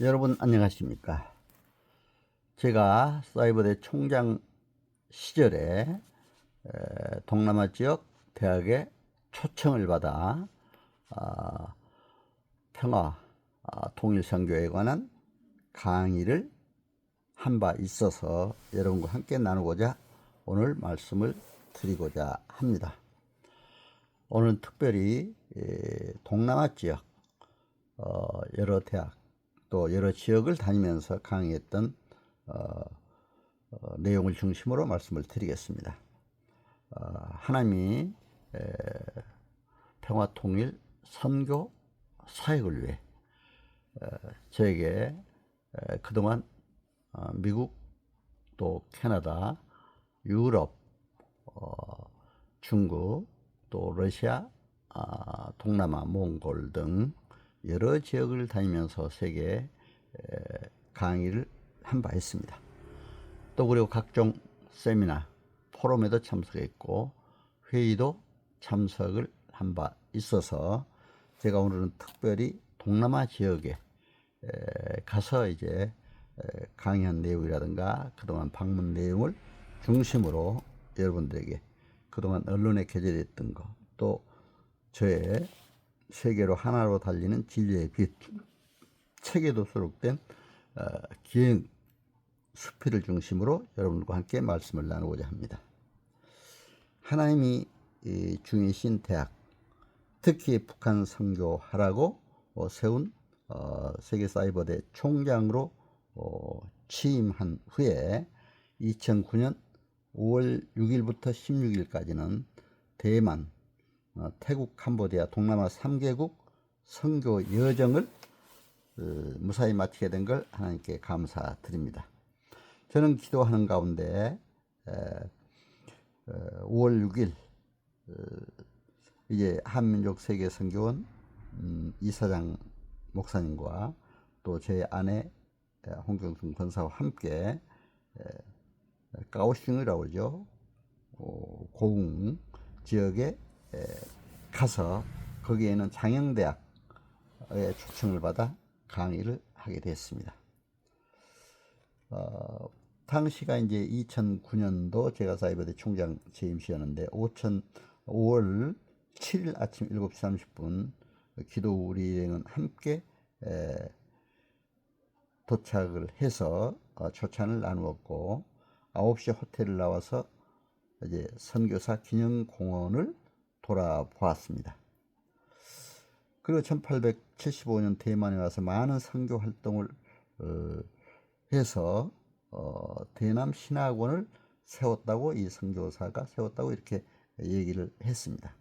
여러분 안녕하십니까 제가 사이버대 총장 시절에 에, 동남아 지역 대학의 초청을 받아 아, 평화 아, 통일선교에 관한 강의를 한 바 있어서 여러분과 함께 나누고자 오늘 말씀을 드리고자 합니다. 오늘 특별히 에, 동남아 지역 어, 여러 대학 또 여러 지역을 다니면서 강의했던 어, 어, 내용을 중심으로 말씀을 드리겠습니다. 어, 하나님이 에, 평화 통일 선교 사역을 위해 에, 저에게 에, 그동안 어, 미국 또 캐나다 유럽 어, 중국 또 러시아 아, 동남아 몽골 등 여러 지역을 다니면서 세계 에, 강의를 한 바 있습니다. 또 그리고 각종 세미나, 포럼에도 참석했고 회의도 참석을 한 바 있어서 제가 오늘은 특별히 동남아 지역에 에, 가서 이제 에, 강의한 내용이라든가 그동안 방문 내용을 중심으로 여러분들에게 그동안 언론에 게재됐던 것, 또 저의 세계로 하나로 달리는 진리의 빛 책에도 수록된 어, 기행 수필을 중심으로 여러분과 함께 말씀을 나누고자 합니다. 하나님이 이 중이신 대학, 특히 북한 선교하라고 어, 세운 어, 세계 사이버대 총장으로 어, 취임한 후에 2009년 5월 6일부터 16일까지는 대만, 어, 태국, 캄보디아, 동남아 3개국 선교 여정을 어, 무사히 마치게 된 걸 하나님께 감사드립니다. 저는 기도하는 가운데 에, 어, 5월 6일 어, 이제 한민족 세계 선교원 음, 이사장 목사님과 또 제 아내 에, 홍경순 권사와 함께 에, 까오싱이라고 그러죠. 어, 고흥 지역에 에, 가서 거기에는 장영대학의 초청을 받아 강의를 하게 됐습니다. 어, 당시가 이제 2009년도 제가 사이버대 총장 재임 시였는데 5천 5월 7일 아침 7시 30분 기도 우리행은 함께 에, 도착을 해서 어, 초찬을 나누었고 9시 호텔을 나와서 이제 선교사 기념공원을 돌아보았습니다. 그리고 1875년 대만에 와서 많은 선교 활동을 어, 해서 어, 대남 신학원을 세웠다고 이 선교사가 세웠다고 이렇게 얘기를 했습니다.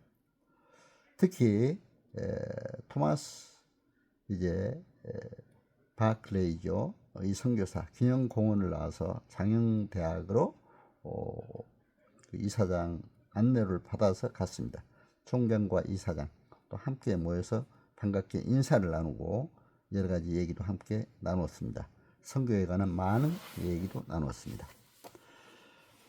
특히 에, 토마스 이제 에, 바클레이죠. 이 선교사 기념공원을 나와서 장영대학으로 어, 그 이사장 안내를 받아서 갔습니다. 총장과 이사장 또 함께 모여서 반갑게 인사를 나누고 여러 가지 얘기도 함께 나눴습니다. 선교에 관한 많은 얘기도 나눴습니다.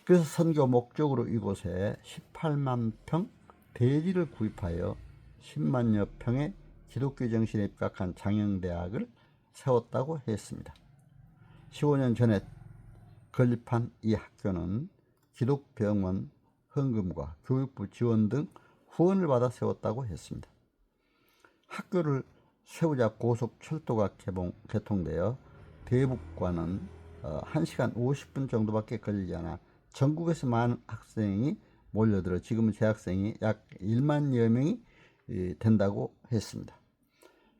그래서 선교 목적으로 이곳에 18만 평 대지를 구입하여 10만여 평의 기독교 정신에 입각한 장영대학을 세웠다고 했습니다. 15년 전에 건립한 이 학교는 기독병원 헌금과 교육부 지원 등 후원을 받아 세웠다고 했습니다. 학교를 세우자 고속철도가 개봉, 개통되어 대북과는 어, 1시간 50분 정도밖에 걸리지 않아 전국에서 많은 학생이 몰려들어 지금은 재학생이 약 1만여 명이 된다고 했습니다.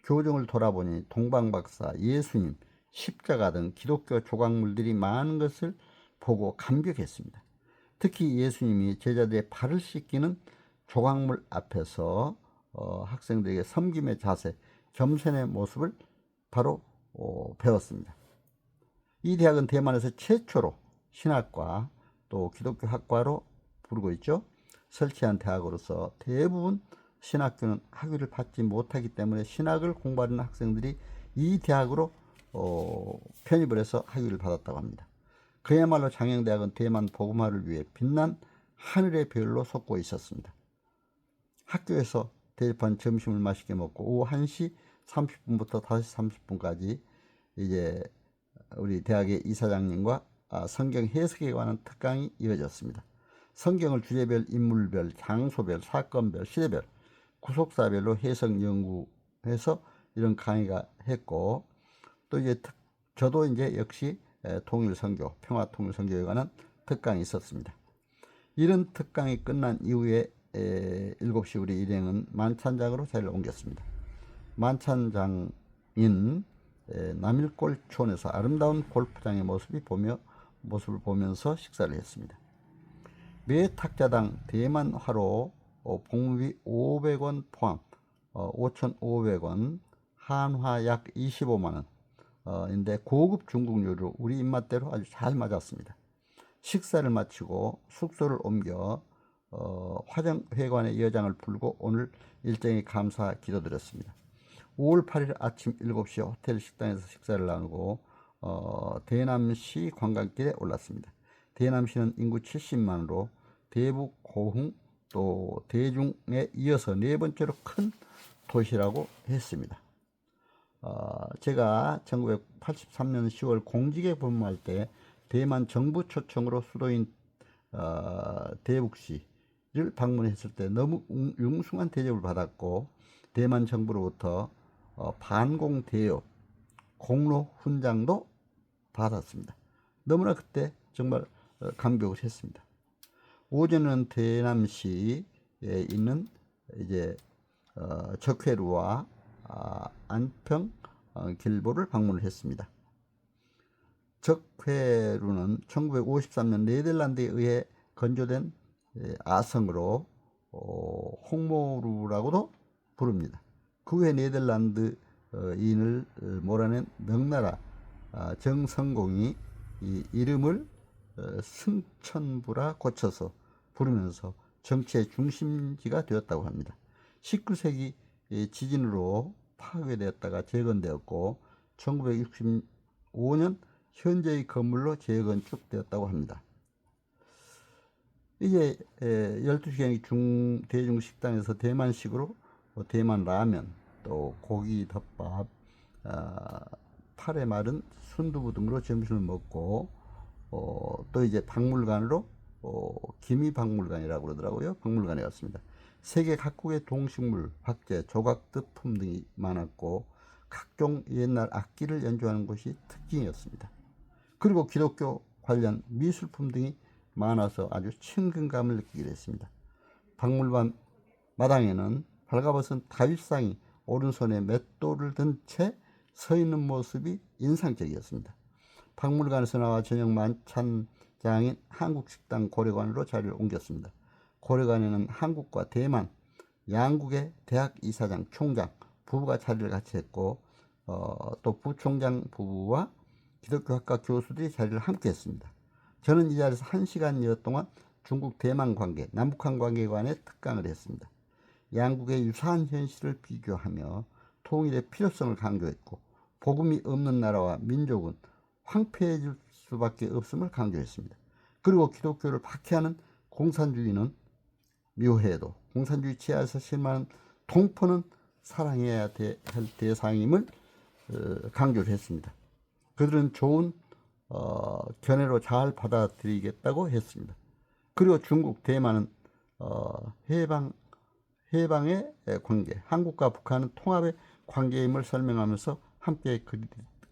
교정을 돌아보니 동방박사, 예수님, 십자가 등 기독교 조각물들이 많은 것을 보고 감격했습니다. 특히 예수님이 제자들의 발을 씻기는 조각물 앞에서 어, 학생들에게 섬김의 자세, 겸손의 모습을 바로 어, 배웠습니다. 이 대학은 대만에서 최초로 신학과 또 기독교 학과로 부르고 있죠. 설치한 대학으로서 대부분 신학교는 학위를 받지 못하기 때문에 신학을 공부하는 학생들이 이 대학으로 어, 편입을 해서 학위를 받았다고 합니다. 그야말로 장영대학은 대만 복음화를 위해 빛난 하늘의 별로 솟고 있었습니다. 학교에서 대접한 점심을 맛있게 먹고 오후 1시 30분부터 5시 30분까지 이제 우리 대학의 이사장님과 아, 성경 해석에 관한 특강이 이어졌습니다. 성경을 주제별, 인물별, 장소별, 사건별, 시대별, 구속사별로 해석 연구해서 이런 강의가 했고 또 이제 특- 저도 이제 역시 에, 통일 선교, 평화 통일 선교에 관한 특강이 있었습니다. 이런 특강이 끝난 이후에 에, 7시 우리 일행은 만찬장으로 자리를 옮겼습니다. 만찬장인 에, 남일골촌에서 아름다운 골프장의 모습이 보며 모습을 보면서 식사를 했습니다. 매 탁자당 대만 화로 어, 복무비 500원 포함 어, 5,500원 한화 약 25만 원 어, 인데 고급 중국 요리로 우리 입맛대로 아주 잘 맞았습니다. 식사를 마치고 숙소를 옮겨 어, 화정회관의 여장을 풀고 오늘 일정에 감사 기도드렸습니다. 5월 8일 아침 7시 호텔 식당에서 식사를 나누고 어, 대남시 관광길에 올랐습니다. 대남시는 인구 70만으로 대북, 고흥, 또 대중에 이어서 네 번째로 큰 도시라고 했습니다. 어, 제가 1983년 10월 공직에 근무할 때 대만 정부 초청으로 수도인 어, 대북시 를 방문했을 때 너무 웅- 융숭한 대접을 받았고 대만 정부로부터 어, 반공 대여 공로 훈장도 받았습니다. 너무나 그때 정말 어, 감격을 했습니다. 오전은 대남시에 있는 이제 어, 적회루와 아, 안평 어, 길보를 방문을 했습니다. 적회루는 1953년 네덜란드에 의해 건조된 예, 아성으로 어, 홍모루라고도 부릅니다. 그 후에 네덜란드인을 어, 몰아낸 명나라 아, 정성공이 이 이름을 어, 승천부라 고쳐서 부르면서 정치의 중심지가 되었다고 합니다. 19세기 이 지진으로 파괴되었다가 재건되었고 1965년 현재의 건물로 재건축되었다고 합니다. 이제 12시경의 중 대중 식당에서 대만식으로 뭐 대만 라면 또 고기 덮밥 아, 팔에 마른 순두부 등으로 점심을 먹고 어, 또 이제 박물관으로 어, 기미 박물관이라고 그러더라고요. 박물관에 갔습니다. 세계 각국의 동식물, 박제, 조각 득품 등이 많았고 각종 옛날 악기를 연주하는 곳이 특징이었습니다. 그리고 기독교 관련 미술품 등이 많아서 아주 친근감을 느끼게 됐습니다. 박물관 마당에는 발가벗은 다윗상이 오른손에 맷돌을 든 채 서 있는 모습이 인상적이었습니다. 박물관에서 나와 저녁 만찬장인 한국식당 고려관으로 자리를 옮겼습니다. 고려관에는 한국과 대만 양국의 대학 이사장, 총장 부부가 자리를 같이 했고 어, 또 부총장 부부와 기독교학과 교수들이 자리를 함께 했습니다. 저는 이 자리에서 한 시간여 동안 중국 대만 관계, 남북한 관계에 관해 특강을 했습니다. 양국의 유사한 현실을 비교하며 통일의 필요성을 강조했고 복음이 없는 나라와 민족은 황폐해질 수밖에 없음을 강조했습니다. 그리고 기독교를 박해하는 공산주의는 묘해도 공산주의 치하에서 실망하는 동포는 사랑해야 될 대상임을 어, 강조를 했습니다. 그들은 좋은 어, 견해로 잘 받아들이겠다고 했습니다. 그리고 중국, 대만은 어, 해방 해방의 관계, 한국과 북한은 통합의 관계임을 설명하면서 함께 그리-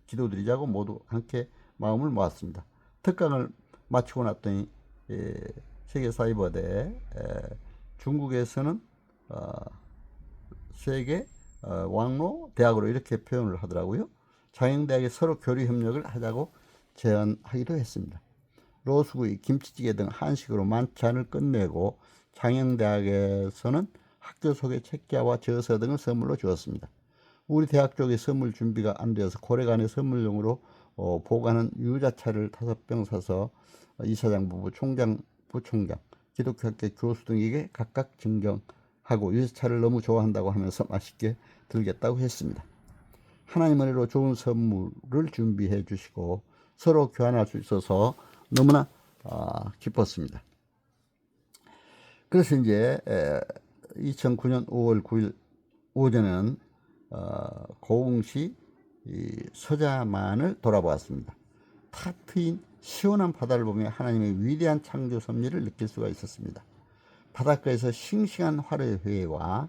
기도드리자고 모두 함께 마음을 모았습니다. 특강을 마치고 났더니 에, 세계 사이버대 에, 중국에서는 어, 세계 어, 왕로 대학으로 이렇게 표현을 하더라고요. 장영대학에 서로 교류 협력을 하자고 제안하기도 했습니다. 로스구이, 김치찌개 등 한식으로 만찬을 끝내고 장영대학에서는 학교 소개 책자와 저서 등을 선물로 주었습니다. 우리 대학 쪽에 선물 준비가 안 되어서 고래간의 선물용으로 어, 보관한 유자차를 다섯 병 사서 어, 이사장 부부, 총장, 부총장, 기독교학교 교수 등에게 각각 증정하고 유자차를 너무 좋아한다고 하면서 맛있게 들겠다고 했습니다. 하나님 은혜로 좋은 선물을 준비해 주시고 서로 교환할 수 있어서 너무나 아, 기뻤습니다. 그래서 이제 2009년 5월 9일 오전에는 어, 고흥시 이 서자만을 돌아보았습니다. 탁 트인 시원한 바다를 보며 하나님의 위대한 창조 섭리를 느낄 수가 있었습니다. 바닷가에서 싱싱한 화로회와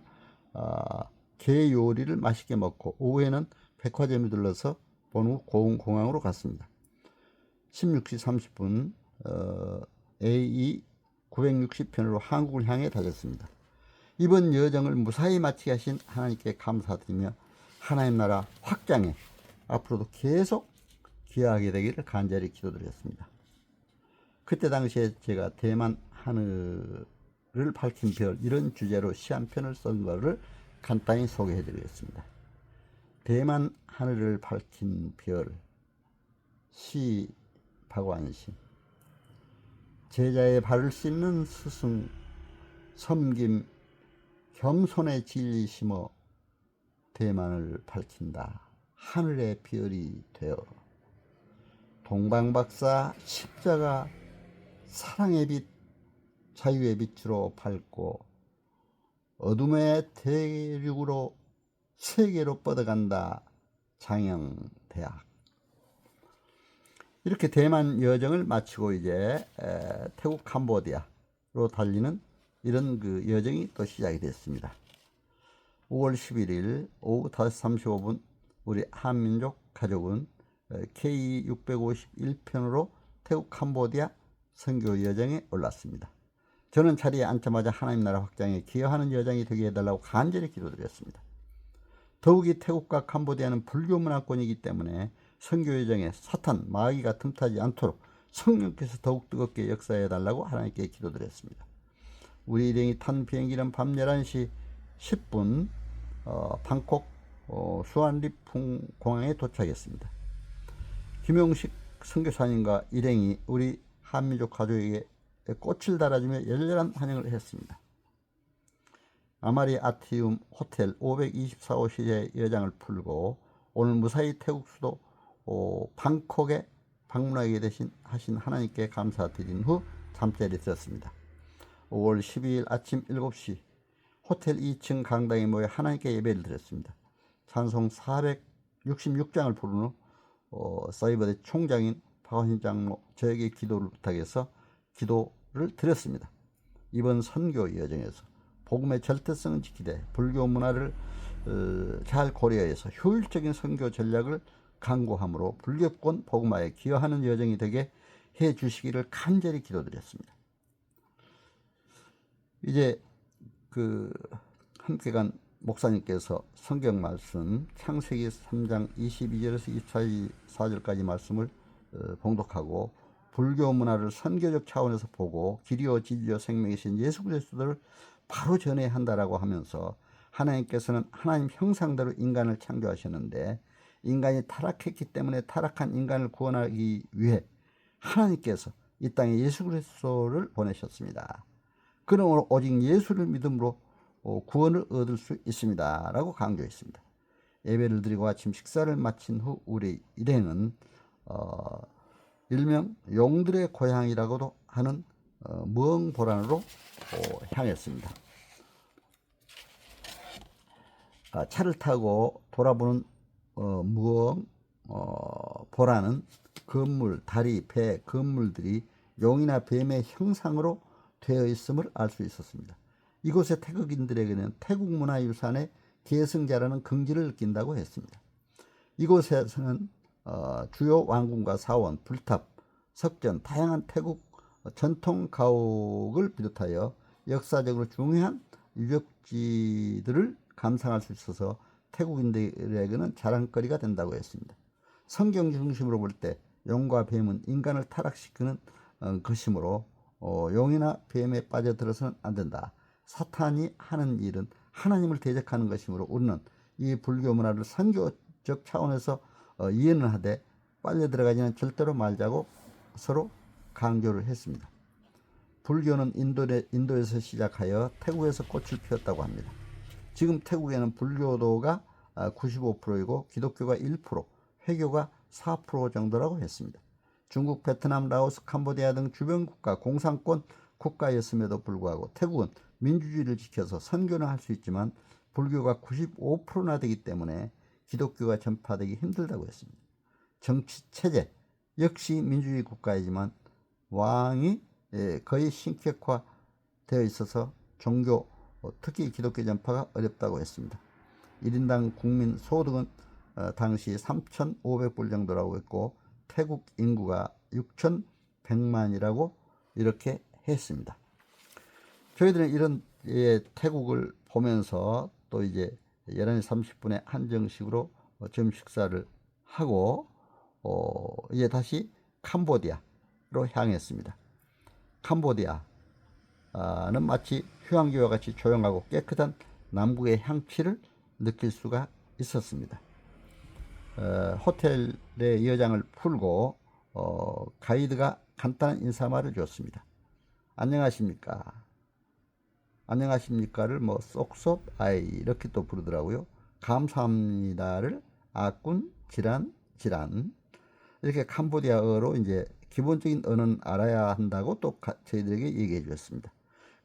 어, 게 요리를 맛있게 먹고 오후에는 백화점에 들러서 본후 고흥 공항으로 갔습니다. 16시 30분 어, AE 960편으로 한국을 향해 달렸습니다. 이번 여정을 무사히 마치게 하신 하나님께 감사드리며 하나님 나라 확장에 앞으로도 계속 기여하게 되기를 간절히 기도드렸습니다. 그때 당시에 제가 대만 하늘을 밝힌 별 이런 주제로 시한 편을 쓴 것을 간단히 소개해 드리겠습니다. 대만 하늘을 밝힌 별, 시 박완신. 제자의 발을 씻는 스승, 섬김, 겸손의 진리 심어 대만을 밝힌다. 하늘의 별이 되어 동방박사 십자가 사랑의 빛, 자유의 빛으로 밝고 어둠의 대륙으로 세계로 뻗어간다. 장영대학. 이렇게 대만 여정을 마치고 이제 에, 태국 캄보디아로 달리는 이런 그 여정이 또 시작이 됐습니다. 5월 11일 오후 5시 35분 우리 한민족 가족은 K651편으로 태국 캄보디아 선교 여정에 올랐습니다. 저는 자리에 앉자마자 하나님 나라 확장에 기여하는 여정이 되게 해달라고 간절히 기도드렸습니다. 더욱이 태국과 캄보디아는 불교 문화권이기 때문에 선교 여정에 사탄, 마귀가 틈타지 않도록 성령께서 더욱 뜨겁게 역사해 달라고 하나님께 기도드렸습니다. 우리 일행이 탄 비행기는 밤 11시 10분 어, 방콕 어, 수완리풍 공항에 도착했습니다. 김용식 선교사님과 일행이 우리 한민족 가족에게 꽃을 달아주며 열렬한 환영을 했습니다. 아마리 아티움 호텔 524호실의 여장을 풀고 오늘 무사히 태국 수도 어, 방콕에 방문하게 되신 하신 하나님께 감사드린 후 잠자리에 들었습니다. 5월 12일 아침 7시 호텔 2층 강당에 모여 하나님께 예배를 드렸습니다. 찬송 466장을 부른 후 어, 사이버대 총장인 박원신 장로 저에게 기도를 부탁해서 기도를 드렸습니다. 이번 선교 여정에서 복음의 절대성을 지키되 불교 문화를 어, 잘 고려해서 효율적인 선교 전략을 강구함으로 불교권 복음화에 기여하는 여정이 되게 해 주시기를 간절히 기도드렸습니다. 이제 그 함께 간 목사님께서 성경 말씀 창세기 3장 22절에서 24절까지 말씀을 어, 봉독하고 불교 문화를 선교적 차원에서 보고 길이요 진리요 생명이신 예수 그리스도를 바로 전해야 한다라고 하면서 하나님께서는 하나님 형상대로 인간을 창조하셨는데 인간이 타락했기 때문에 타락한 인간을 구원하기 위해 하나님께서 이 땅에 예수 그리스도를 보내셨습니다. 그러므로 오직 예수를 믿음으로 어, 구원을 얻을 수 있습니다. 라고 강조했습니다. 예배를 드리고 아침 식사를 마친 후 우리 일행은 어, 일명 용들의 고향이라고도 하는 어, 무엉보란으로 어, 향했습니다. 아, 차를 타고 돌아보는 어, 무엉 어, 보라는 건물, 다리, 배, 건물들이 용이나 뱀의 형상으로 되어 있음을 알 수 있었습니다. 이곳의 태국인들에게는 태국 문화유산의 계승자라는 긍지를 느낀다고 했습니다. 이곳에서는 어, 주요 왕궁과 사원, 불탑, 석전, 다양한 태국 전통 가옥을 비롯하여 역사적으로 중요한 유적지들을 감상할 수 있어서 태국인들에게는 자랑거리가 된다고 했습니다. 성경 중심으로 볼 때 용과 뱀은 인간을 타락시키는 어, 것이므로 어, 용이나 뱀에 빠져들어서는 안 된다. 사탄이 하는 일은 하나님을 대적하는 것이므로 우리는 이 불교 문화를 선교적 차원에서 어, 이해는 하되 빨려 들어가지는 절대로 말자고 서로 강조를 했습니다. 불교는 인도에, 인도에서 시작하여 태국에서 꽃을 피웠다고 합니다. 지금 태국에는 불교도가 95%이고 기독교가 1%, 회교가 4% 정도라고 했습니다. 중국, 베트남, 라오스, 캄보디아 등 주변 국가 공산권 국가였음에도 불구하고 태국은 민주주의를 지켜서 선교는 할 수 있지만 불교가 95%나 되기 때문에 기독교가 전파되기 힘들다고 했습니다. 정치 체제 역시 민주주의 국가이지만 왕이 예, 거의 신격화되어 있어서 종교 어, 특히 기독교 전파가 어렵다고 했습니다. 1인당 국민 소득은 어, 당시 3,500불 정도라고 했고 태국 인구가 6,100만이라고 이렇게 했습니다. 저희들은 이런 예, 태국을 보면서 또 이제 11시 30분에 한정식으로 어, 점심 식사를 하고 어, 이제 다시 캄보디아로 향했습니다. 캄보디아 는 마치 휴양지와 같이 조용하고 깨끗한 남국의 향취를 느낄 수가 있었습니다. 어, 호텔의 여장을 풀고 어, 가이드가 간단한 인사말을 줬습니다. 안녕하십니까? 안녕하십니까를 뭐 쏙쏙 아이 이렇게 또 부르더라고요. 감사합니다를 아꾼 지란 지란 이렇게 캄보디아어로 이제 기본적인 언어는 알아야 한다고 또 가- 저희들에게 얘기해 주셨습니다.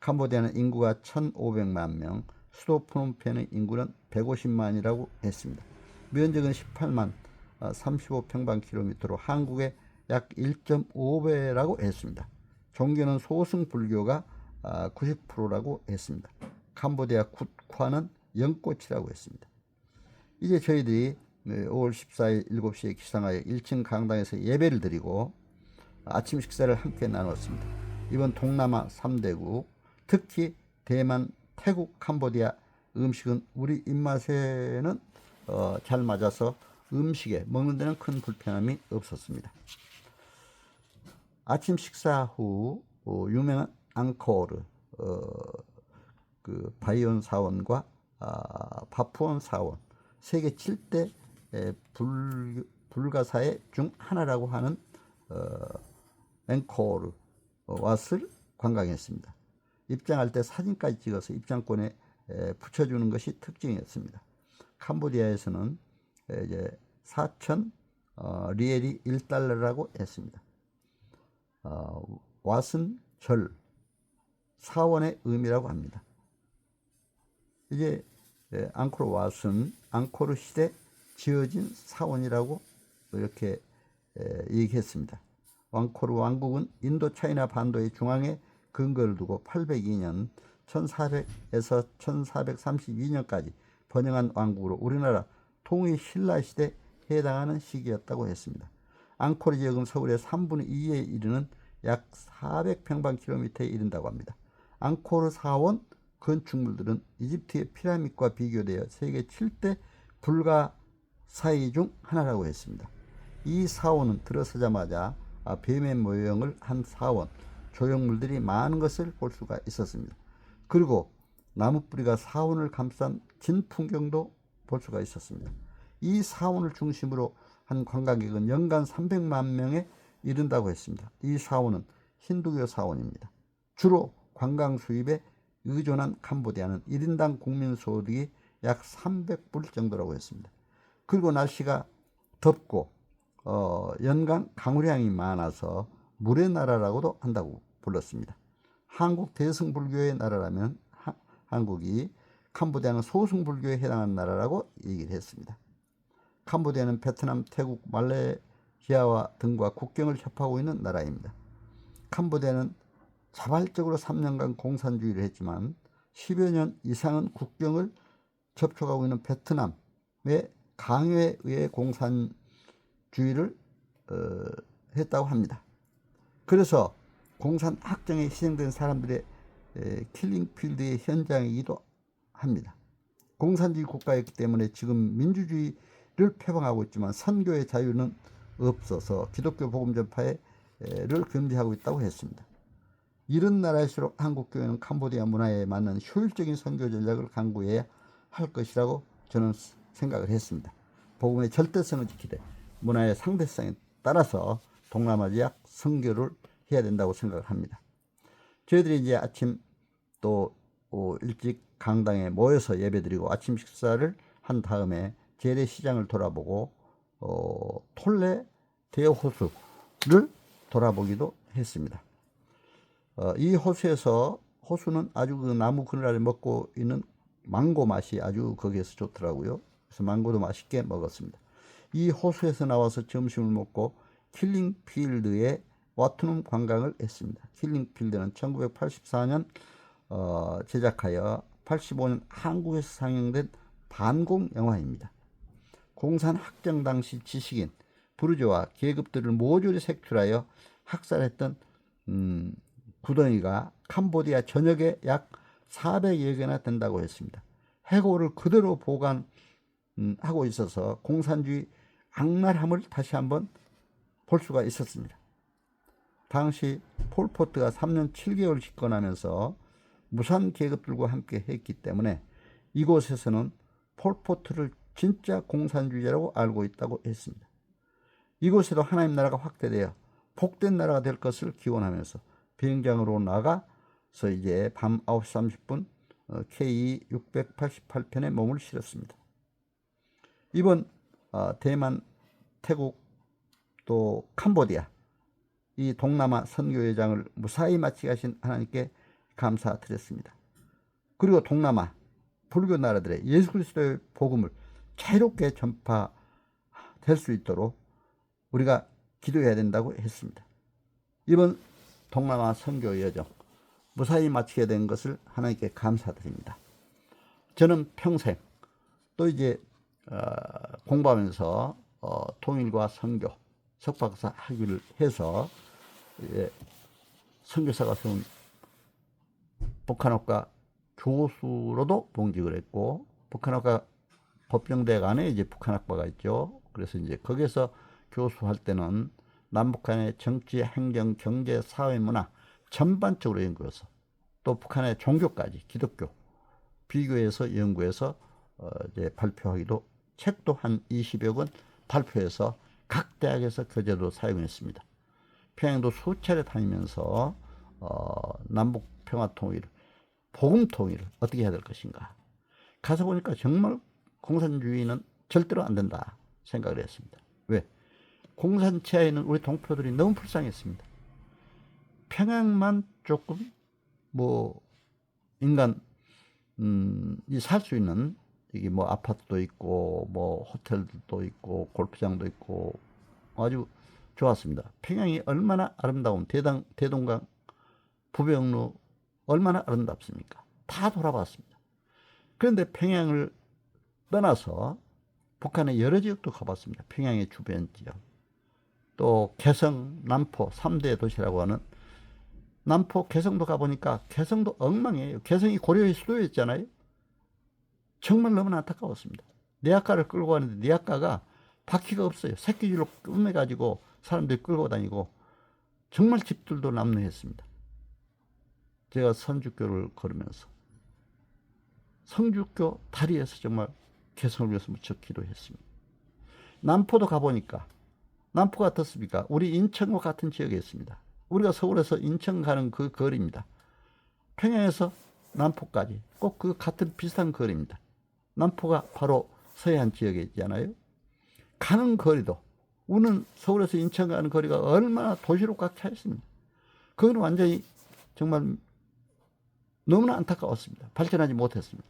캄보디아는 인구가 1,500만 명, 수도 프놈펜의 인구는 150만이라고 했습니다. 면적은 18만 35평방킬로미터로 한국의 약 1.5배라고 했습니다. 종교는 소승 불교가 90%라고 했습니다. 캄보디아 국화는 연꽃이라고 했습니다. 이제 저희들이 5월 14일 7시에 기상하여 1층 강당에서 예배를 드리고 아침 식사를 함께 나눴습니다. 이번 동남아 3대국, 특히 대만, 태국, 캄보디아 음식은 우리 입맛에는 어, 잘 맞아서 음식에 먹는 데는 큰 불편함이 없었습니다. 아침 식사 후 어, 유명한 앙코르 어, 그 바이온 사원과 아, 파푸온 사원 세계 7대 에, 불, 불가사의 중 하나라고 하는 어, 앵코르 왓을 관광했습니다. 입장할 때 사진까지 찍어서 입장권에 에, 붙여주는 것이 특징이었습니다. 캄보디아에서는 에, 이제 4천 어, 리엘이 1달러라고 했습니다. 어, 왓은 절, 사원의 의미라고 합니다. 이제 예, 앙코르 왓은 앙코르 시대 지어진 사원이라고 이렇게 에, 얘기했습니다. 앙코르 왕국은 인도 차이나 반도의 중앙에 근거를 두고 802년 1400에서 1432년까지 번영한 왕국으로 우리나라 통일 신라 시대에 해당하는 시기였다고 했습니다. 앙코르 지역은 서울의 3분의 2에 이르는 약 400평방킬로미터에 이른다고 합니다. 앙코르 사원 건축물들은 이집트의 피라밋과 비교되어 세계 7대 불가 사이 중 하나라고 했습니다. 이 사원은 들어서자마자 아, 뱀의 모형을 한 사원, 조형물들이 많은 것을 볼 수가 있었습니다. 그리고 나무뿌리가 사원을 감싼 진 풍경도 볼 수가 있었습니다. 이 사원을 중심으로 한 관광객은 연간 300만 명에 이른다고 했습니다. 이 사원은 힌두교 사원입니다. 주로 관광 수입에 의존한 캄보디아는 1인당 국민 소득이 약 300불 정도라고 했습니다. 그리고 날씨가 덥고 어, 연간 강우량이 많아서 물의 나라라고도 한다고 불렀습니다. 한국 대승불교의 나라라면 하, 한국이 캄보디아는 소승불교에 해당하는 나라라고 얘기를 했습니다. 캄보디아는 베트남, 태국, 말레이시아와 등과 국경을 접하고 있는 나라입니다. 캄보디아는 자발적으로 3년간 공산주의를 했지만 10여 년 이상은 국경을 접촉하고 있는 베트남의 강요에 의해 공산주의를 어, 했다고 합니다. 그래서 공산 학정에 희생된 사람들의 에, 킬링필드의 현장이기도 합니다. 공산주의 국가였기 때문에 지금 민주주의를 표방하고 있지만 선교의 자유는 없어서 기독교 복음 전파를 금지하고 있다고 했습니다. 이런 나라일수록 한국 교회는 캄보디아 문화에 맞는 효율적인 선교 전략을 강구해야 할 것이라고 저는 생각을 했습니다. 복음의 절대성을 지키되 문화의 상대성에 따라서 동남아 지역 선교를 해야 된다고 생각을 합니다. 저희들이 이제 아침 또 어, 일찍 강당에 모여서 예배드리고 아침 식사를 한 다음에 재래시장을 돌아보고 어, 톨레 대호수를 돌아보기도 했습니다. 어, 이 호수에서 호수는 아주 그 나무 그늘 아래 먹고 있는 망고 맛이 아주 거기에서 좋더라고요. 그래서 망고도 맛있게 먹었습니다. 이 호수에서 나와서 점심을 먹고 킬링필드에 와투넘 관광을 했습니다. 킬링필드는 1984년 어, 제작하여 85년 한국에서 상영된 반공 영화입니다. 공산 학정 당시 지식인 부르주아 계급들을 모조리 색출하여 학살했던 음, 구덩이가 캄보디아 전역에 약 400여 개나 된다고 했습니다. 해고를 그대로 보관하고 있어서 공산주의 악랄함을 다시 한번 볼 수가 있었습니다. 당시 폴포트가 3년 7개월 집권하면서 무산 계급들과 함께 했기 때문에 이곳에서는 폴포트를 진짜 공산주의자라고 알고 있다고 했습니다. 이곳에도 하나님 나라가 확대되어 복된 나라가 될 것을 기원하면서 비행장으로 나가서 이제 밤 9시 30분 KE 688편에 몸을 실었습니다. 이번 어, 대만, 태국, 또 캄보디아 이 동남아 선교회장을 무사히 마치게 하신 하나님께 감사드렸습니다. 그리고 동남아 불교 나라들의 예수 그리스도의 복음을 자유롭게 전파될 수 있도록 우리가 기도해야 된다고 했습니다. 이번 동남아 선교 여정 무사히 마치게 된 것을 하나님께 감사드립니다. 저는 평생 또 이제 어, 공부하면서 어, 통일과 선교 석박사 학위를 해서 예, 선교사가 세운 북한학과 교수로도 봉직을 했고 북한학과 법정대관에 이제 북한학과가 있죠. 그래서 이제 거기서 교수할 때는 남북한의 정치, 행정, 경제, 사회, 문화 전반적으로 연구해서 또 북한의 종교까지 기독교 비교해서 연구해서 어 이제 발표하기도 책도 한 20여 권 발표해서 각 대학에서 교재로 사용했습니다. 평양도 수차례 다니면서 어 남북 평화 통일, 복음 통일을 어떻게 해야 될 것인가. 가서 보니까 정말 공산주의는 절대로 안 된다 생각을 했습니다. 왜? 공산체에 있는 우리 동포들이 너무 불쌍했습니다. 평양만 조금 뭐 인간 음, 살수 있는 이게 뭐 아파트도 있고 뭐 호텔도 있고 골프장도 있고 아주 좋았습니다. 평양이 얼마나 아름다운 대당 대동강 부병로 얼마나 아름답습니까? 다 돌아봤습니다. 그런데 평양을 떠나서 북한의 여러 지역도 가봤습니다. 평양의 주변 지역. 또 개성, 남포 3대 도시라고 하는 남포, 개성도 가보니까 개성도 엉망이에요. 개성이 고려의 수도였잖아요. 정말 너무나 안타까웠습니다. 내학가를 끌고 가는데 내학가가 바퀴가 없어요. 새끼줄로 끝매가지고 사람들이 끌고 다니고 정말 집들도 남루했습니다. 제가 선주교를 걸으면서 성주교 다리에서 정말 개성을 위해서 무척 기도했습니다. 남포도 가보니까 남포가 어떻습니까? 우리 인천과 같은 지역에 있습니다. 우리가 서울에서 인천 가는 그 거리입니다. 평양에서 남포까지 꼭 그 같은 비슷한 거리입니다. 남포가 바로 서해안 지역에 있잖아요. 가는 거리도 우는 서울에서 인천 가는 거리가 얼마나 도시로 꽉 차 있습니다. 그건 완전히 정말 너무나 안타까웠습니다. 발전하지 못했습니다.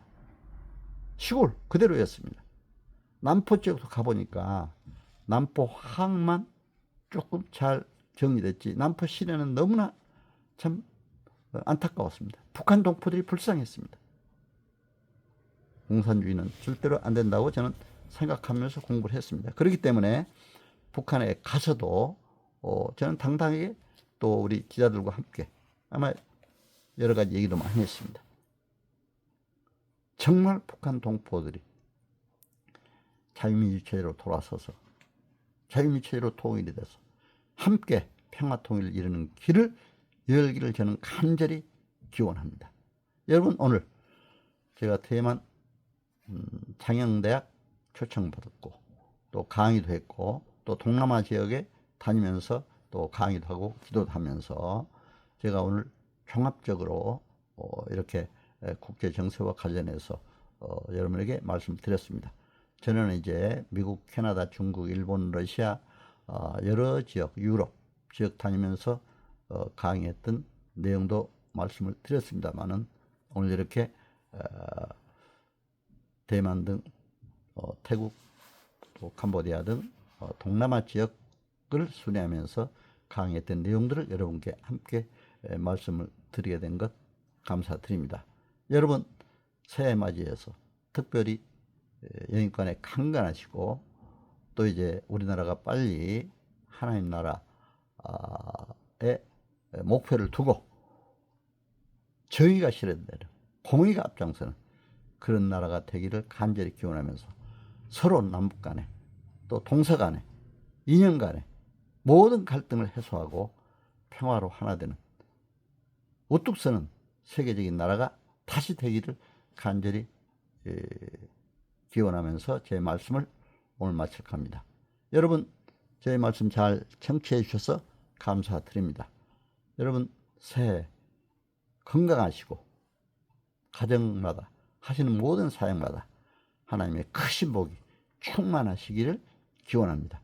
시골 그대로였습니다. 남포 쪽도 가보니까 남포 항만 조금 잘 정리됐지. 남포 시내는 너무나 참 안타까웠습니다. 북한 동포들이 불쌍했습니다. 공산주의는 절대로 안 된다고 저는 생각하면서 공부를 했습니다. 그렇기 때문에 북한에 가서도 어, 저는 당당하게 또 우리 기자들과 함께 아마 여러 가지 얘기도 많이 했습니다. 정말 북한 동포들이 자유민주체제로 돌아서서 자유민주체제로 통일이 돼서 함께 평화 통일을 이루는 길을 열기를 저는 간절히 기원합니다. 여러분 오늘 제가 대만 음, 장영대학 초청받았고 또 강의도 했고 또 동남아 지역에 다니면서 또 강의도 하고 기도도 하면서 제가 오늘 종합적으로 어, 이렇게 국제 정세와 관련해서 어, 여러분에게 말씀드렸습니다. 저는 이제 미국, 캐나다, 중국, 일본, 러시아 어, 여러 지역, 유럽 지역 다니면서 어, 강의했던 내용도 말씀을 드렸습니다만은 오늘 이렇게 어, 대만 등 어, 태국, 또 캄보디아 등 어, 동남아 지역을 순회하면서 강의했던 내용들을 여러분께 함께 에, 말씀을 드리게 된 것 감사드립니다. 여러분 새해 맞이해서 특별히 에, 영인권에 강건하시고 또 이제 우리나라가 빨리 하나님 나라의 목표를 두고 정의가 실현되는 공의가 앞장서는 그런 나라가 되기를 간절히 기원하면서 서로 남북 간에 또 동서 간에 인연 간에 모든 갈등을 해소하고 평화로 하나 되는 우뚝 서는 세계적인 나라가 다시 되기를 간절히 에, 기원하면서 제 말씀을 오늘 마칠까 합니다. 여러분 제 말씀 잘 청취해 주셔서 감사드립니다. 여러분 새해 건강하시고 가정마다 하시는 모든 사역마다 하나님의 크신 복이 충만하시기를 기원합니다.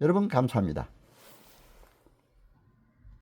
여러분 감사합니다.